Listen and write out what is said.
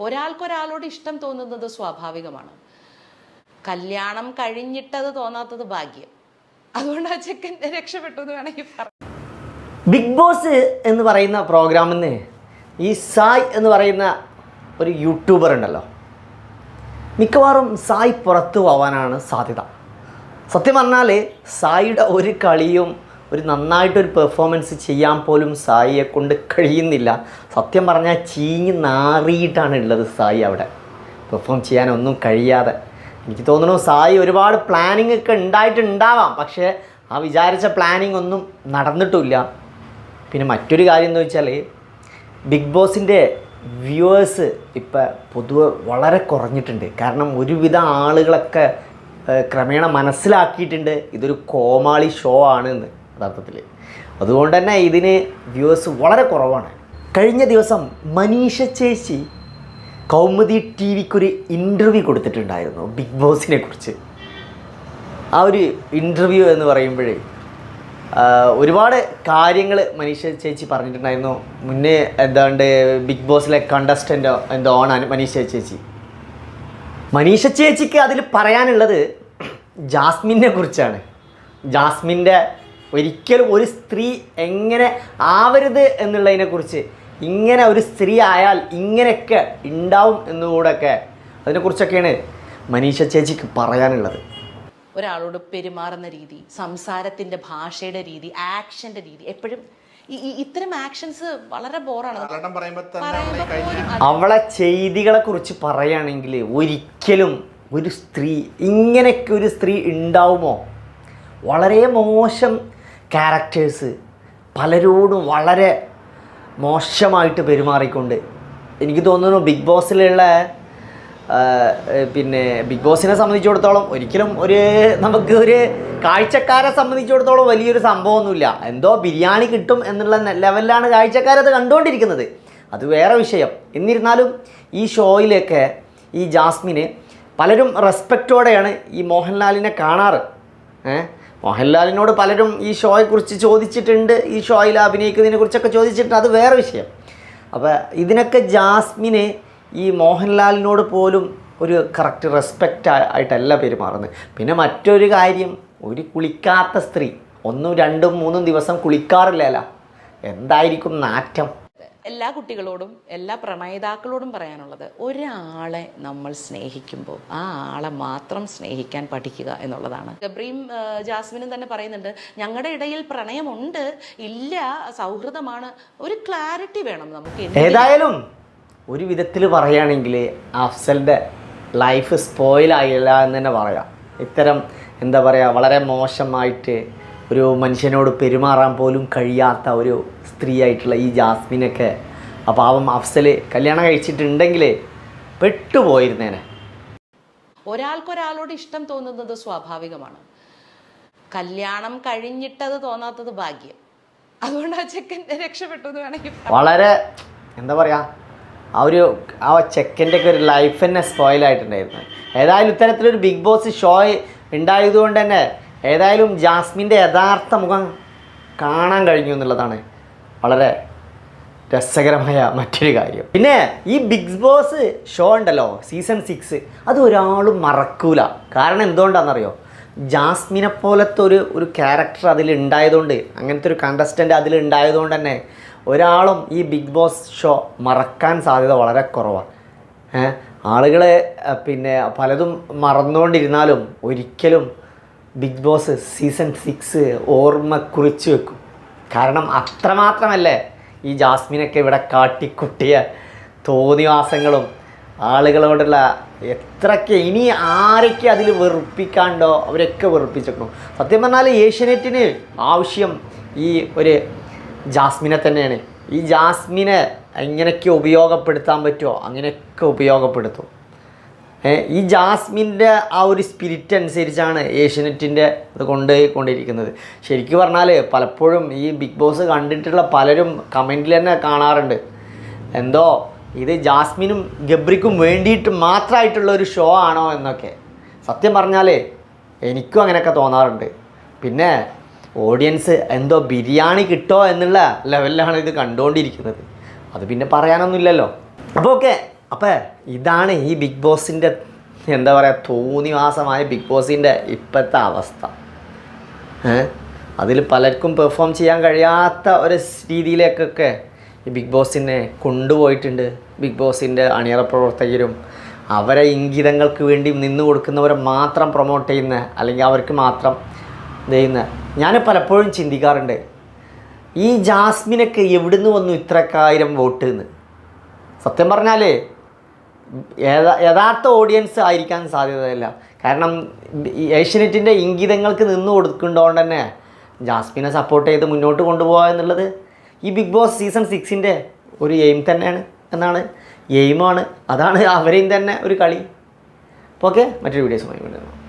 ഒരാൾക്കൊരാളോട് ഇഷ്ടം തോന്നുന്നത് സ്വാഭാവികമാണ്. കല്യാണം കഴിഞ്ഞിട്ടത് തോന്നാത്തത് ഭാഗ്യം. അതുകൊണ്ട് ആ ചെക്കൻ രക്ഷപ്പെട്ടു എന്ന് വേണമെങ്കിൽ പറയാം. ബിഗ് ബോസ് എന്ന് പറയുന്ന പ്രോഗ്രാമിൽ ഈ സായ് എന്ന് പറയുന്ന ഒരു യൂട്യൂബർ ഉണ്ടല്ലോ. മിക്കവാറും സായ് പുറത്തു പോവാനാണ് സാധ്യത. സത്യം പറഞ്ഞാൽ സായിയുടെ ഒരു കളിയും ഒരു നന്നായിട്ടൊരു പെർഫോമൻസ് ചെയ്യാൻ പോലും സായിയെ കൊണ്ട് കഴിയുന്നില്ല. സത്യം പറഞ്ഞാൽ ചീഞ്ഞ് നാറിയിട്ടാണ് ഉള്ളത് സായി അവിടെ. പെർഫോം ചെയ്യാനൊന്നും കഴിയാതെ. എനിക്ക് തോന്നുന്നു സായി ഒരുപാട് പ്ലാനിങ് ഒക്കെ ഉണ്ടായിട്ടുണ്ടാവാം. പക്ഷേ ആ വിചാരിച്ച പ്ലാനിങ് ഒന്നും നടന്നിട്ടില്ല പിന്നെ മറ്റൊരു കാര്യം എന്ന് വെച്ചാൽ ബിഗ് ബോസിന്റെ വ്യൂവേഴ്സ് ഇപ്പം പൊതുവെ വളരെ കുറഞ്ഞിട്ടുണ്ട്. കാരണം ഒരുവിധ ആളുകളൊക്കെ ക്രമേണ മനസ്സിലാക്കിയിട്ടുണ്ട് ഇതൊരു കോമാളി ഷോ ആണ് എന്ന് യഥാർത്ഥത്തിൽ അതുകൊണ്ട് തന്നെ ഇതിന് വ്യൂവേഴ്സ് വളരെ കുറവാണ്. കഴിഞ്ഞ ദിവസം മനീഷ ചേച്ചി കൗമുദി ടി വിക്കൊരു ഇന്റർവ്യൂ കൊടുത്തിട്ടുണ്ടായിരുന്നു ബിഗ് ബോസിനെ കുറിച്ച്. ആ ഒരു ഇന്റർവ്യൂ എന്ന് പറയുമ്പോഴേ ഒരുപാട് കാര്യങ്ങൾ മനീഷ ചേച്ചി പറഞ്ഞിട്ടുണ്ടായിരുന്നു. മുന്നേ എന്താണ്ട് ബിഗ് ബോസിലെ കണ്ടസ്റ്റന്റ് എന്തോ ആണ് മനീഷ ചേച്ചി? മനീഷ ചേച്ചിക്ക് അതിൽ പറയാനുള്ളത് ജാസ്മിനെ കുറിച്ചാണ്. ജാസ്മിന്റെ ഒരിക്കലും ഒരു സ്ത്രീ എങ്ങനെ ആവരുത് എന്നുള്ളതിനെക്കുറിച്ച് ഇങ്ങനെ ഒരു സ്ത്രീ ആയാൽ ഇങ്ങനെയൊക്കെ ഉണ്ടാവും എന്നുകൂടെയൊക്കെ അതിനെക്കുറിച്ചൊക്കെയാണ് മനീഷ ചേച്ചിക്ക് പറയാനുള്ളത്. ഒരാളോട് പെരുമാറുന്ന രീതി സംസാരത്തിന്റെ ഭാഷയുടെ രീതി ആക്ഷന്റെ രീതി എപ്പോഴും ഇത്തരം ആക്ഷൻസ് വളരെ ബോറാണ്. അവളെ ചെയ്തികളെ കുറിച്ച് പറയുകയാണെങ്കിൽ ഒരിക്കലും ഒരു സ്ത്രീ ഇങ്ങനെയൊക്കെ ഒരു സ്ത്രീ ഉണ്ടാവുമോ വളരെ മോശം ക്യാരക്ടേഴ്സ് പലരോടും വളരെ മോശമായിട്ട് പെരുമാറിക്കൊണ്ട്. എനിക്ക് തോന്നുന്നു ബിഗ് ബോസിലുള്ള പിന്നെ ബിഗ് ബോസിനെ സംബന്ധിച്ചിടത്തോളം ഒരിക്കലും ഒരു നമുക്ക് ഒരു കാഴ്ചക്കാരെ സംബന്ധിച്ചിടത്തോളം വലിയൊരു സംഭവമൊന്നുമില്ല. എന്തോ ബിരിയാണി കിട്ടും എന്നുള്ള ലെവലിലാണ് കാഴ്ചക്കാരത് കണ്ടുകൊണ്ടിരിക്കുന്നത്. അത് വേറെ വിഷയം. എന്നിരുന്നാലും ഈ ഷോയിലൊക്കെ ഈ ജാസ്മിന് പലരും റെസ്പെക്റ്റോടെയാണ് ഈ മോഹൻലാലിനെ കാണാറ്. ഏ? മോഹൻലാലിനോട് പലരും ഈ ഷോയെക്കുറിച്ച് ചോദിച്ചിട്ടുണ്ട് ഈ ഷോയിൽ അഭിനയിക്കുന്നതിനെ കുറിച്ചൊക്കെ ചോദിച്ചിട്ടുണ്ട്. അത് വേറെ വിഷയം. അപ്പോൾ ഇതിനൊക്കെ ജാസ്മിന് ഈ മോഹൻലാലിനോട് പോലും ഒരു കറക്റ്റ് റെസ്പെക്റ്റ് ആയിട്ടല്ല പെരുമാറുന്നത്. പിന്നെ മറ്റൊരു കാര്യം ഒരു കുളിക്കാത്ത സ്ത്രീ ഒന്നും രണ്ടും മൂന്നും ദിവസം കുളിക്കാറില്ലല്ലോ. എന്തായിരിക്കും നാറ്റം? എല്ലാ കുട്ടികളോടും എല്ലാ പ്രണയിതാക്കളോടും പറയാനുള്ളത് ഒരാളെ നമ്മൾ സ്നേഹിക്കുമ്പോൾ ആ ആളെ മാത്രം സ്നേഹിക്കാൻ പഠിക്കുക എന്നുള്ളതാണ്. ഗബ്രീം ജാസ്മിനും തന്നെ പറയുന്നുണ്ട് ഞങ്ങളുടെ ഇടയിൽ പ്രണയമുണ്ട് ഇല്ല സൗഹൃദമാണ്. ഒരു ക്ലാരിറ്റി വേണം നമുക്ക്. ഏതായാലും ഒരു വിധത്തിൽ പറയുകയാണെങ്കിൽ അഫ്സലിന്റെ ലൈഫ് സ്പോയിലായില്ല എന്ന് തന്നെ പറയാം. ഇത്തരം എന്താ പറയുക വളരെ മോശമായിട്ട് ഒരു മനുഷ്യനോട് പെരുമാറാൻ പോലും കഴിയാത്ത ഒരു സ്ത്രീ ആയിട്ടുള്ള ഈ ജാസ്മിനൊക്കെ. ആ പാവം അഫ്സൽ കല്യാണം കഴിച്ചിട്ടുണ്ടെങ്കിൽ പെട്ടുപോയിരുന്നേനെ. ഒരാൾക്കൊരാളോട് ഇഷ്ടം തോന്നുന്നത് സ്വാഭാവികമാണ്. കല്യാണം കഴിഞ്ഞിട്ടത് തോന്നാത്തത് ഭാഗ്യം. അതുകൊണ്ട് ആ ചെക്കൻ രക്ഷപ്പെട്ടു എന്ന് വേണമെങ്കിൽ വളരെ എന്താ പറയുക ആ ഒരു ആ ചെക്കന്റെ ഒക്കെ ഒരു ലൈഫ് തന്നെ സ്പോയിലായിട്ടുണ്ടായിരുന്നു ഏതായാലും ഇത്തരത്തിലൊരു ബിഗ് ബോസ് ഷോ ഉണ്ടായതുകൊണ്ട് തന്നെ ഏതായാലും ജാസ്മിന്റെ യഥാർത്ഥ മുഖം കാണാൻ കഴിഞ്ഞു എന്നുള്ളതാണ്. വളരെ രസകരമായ മറ്റൊരു കാര്യം. പിന്നെ ഈ ബിഗ് ബോസ് ഷോ ഉണ്ടല്ലോ സീസൺ സിക്സ് അത് ഒരാളും മറക്കൂല. കാരണം എന്തുകൊണ്ടാണെന്നറിയോ? ജാസ്മിനെ പോലത്തെ ഒരു ഒരു ക്യാരക്ടർ അതിലുണ്ടായതുകൊണ്ട് അങ്ങനത്തെ ഒരു കണ്ടസ്റ്റന്റ് അതിലുണ്ടായതുകൊണ്ട് തന്നെ ഒരാളും ഈ ബിഗ് ബോസ് ഷോ മറക്കാൻ സാധ്യത വളരെ കുറവാണ് ഏഹ് ആളുകൾ പിന്നെ പലതും മറന്നുകൊണ്ടിരുന്നാലും ഒരിക്കലും ബിഗ് ബോസ് സീസൺ സിക്സ് ഓർമ്മ കുറിച്ച് വെക്കും. കാരണം അത്രമാത്രമല്ലേ ഈ ജാസ്മിനൊക്കെ ഇവിടെ കാട്ടിക്കുട്ടിയ തോന്നിവാസങ്ങളും ആളുകളോടുള്ള എത്രയൊക്കെ ഇനി ആരൊക്കെ അതിൽ വെറുപ്പിക്കാണ്ടോ അവരൊക്കെ വെറുപ്പിച്ചേക്കണം. സത്യം പറഞ്ഞാൽ ഏഷ്യനെറ്റിന് ആവശ്യം ഈ ഒരു ജാസ്മിനെ തന്നെയാണ്. ഈ ജാസ്മിനെ എങ്ങനെയൊക്കെ ഉപയോഗപ്പെടുത്താൻ പറ്റുമോ അങ്ങനെയൊക്കെ ഉപയോഗപ്പെടുത്തും. ഈ ജാസ്മിന്റെ ആ ഒരു സ്പിരിറ്റ് അനുസരിച്ചാണ് ഏഷ്യനെറ്റിന്റെ ഇത് കൊണ്ടുപോയിക്കൊണ്ടിരിക്കുന്നത് ശരിക്കും പറഞ്ഞാൽ പലപ്പോഴും ഈ ബിഗ് ബോസ് കണ്ടിട്ടുള്ള പലരും കമന്റിൽ തന്നെ കാണാറുണ്ട്. എന്തോ ഇത് ജാസ്മിനും ഗബ്രിക്കും വേണ്ടിയിട്ട് മാത്രമായിട്ടുള്ള ഒരു ഷോ ആണോ എന്നൊക്കെ. സത്യം പറഞ്ഞാൽ എനിക്കും അങ്ങനെയൊക്കെ തോന്നാറുണ്ട്. പിന്നെ ഓഡിയൻസ് എന്തോ ബിരിയാണി കിട്ടോ എന്നുള്ള ലെവലിലാണ് ഇത് കണ്ടുകൊണ്ടിരിക്കുന്നത്. അത് പിന്നെ പറയാനൊന്നുമില്ലല്ലോ. അപ്പോൾ ഓക്കെ അപ്പോൾ ഇതാണ് ഈ ബിഗ് ബോസിന്റെ എന്താ പറയുക തോന്നിവാസമായ ബിഗ് ബോസിന്റെ ഇപ്പോഴത്തെ അവസ്ഥ. അതിൽ പലർക്കും പെർഫോം ചെയ്യാൻ കഴിയാത്ത ഒരു രീതിയിലേക്കൊക്കെ ഈ ബിഗ് ബോസിനെ കൊണ്ടുപോയിട്ടുണ്ട്. ബിഗ് ബോസിന്റെ അണിയറ പ്രവർത്തകരും അവരെ ഇംഗിതങ്ങൾക്ക് വേണ്ടി നിന്ന് കൊടുക്കുന്നവരെ മാത്രം പ്രൊമോട്ട് ചെയ്യുന്ന അല്ലെങ്കിൽ അവർക്ക് മാത്രം ചെയ്യുന്ന ഞാൻ പലപ്പോഴും ചിന്തിക്കാറുണ്ട്. ഈ ജാസ്മിനൊക്കെ എവിടുന്ന് വന്നു ഇത്രക്കായിരം വോട്ട് എന്ന് സത്യം പറഞ്ഞാൽ യഥാ- യഥാർത്ഥ ഓഡിയൻസ് ആയിരിക്കാൻ സാധ്യതയില്ല. കാരണം ഏഷ്യനെറ്റിന്റെ ഇംഗിതങ്ങൾക്ക് നിന്ന് കൊടുക്കുന്നതുകൊണ്ട് തന്നെ ജാസ്മിനെ സപ്പോർട്ട് ചെയ്ത് മുന്നോട്ട് കൊണ്ടുപോകുക എന്നുള്ളത് ഈ ബിഗ് ബോസ് സീസൺ സിക്സിന്റെ ഒരു എയിം തന്നെയാണ് എന്നാണ്. എയിമാണ് അതാണ് അവരെയും തന്നെ ഒരു കളി. ഓക്കെ മറ്റൊരു വീഡിയോസുമായി വീണ്ടും.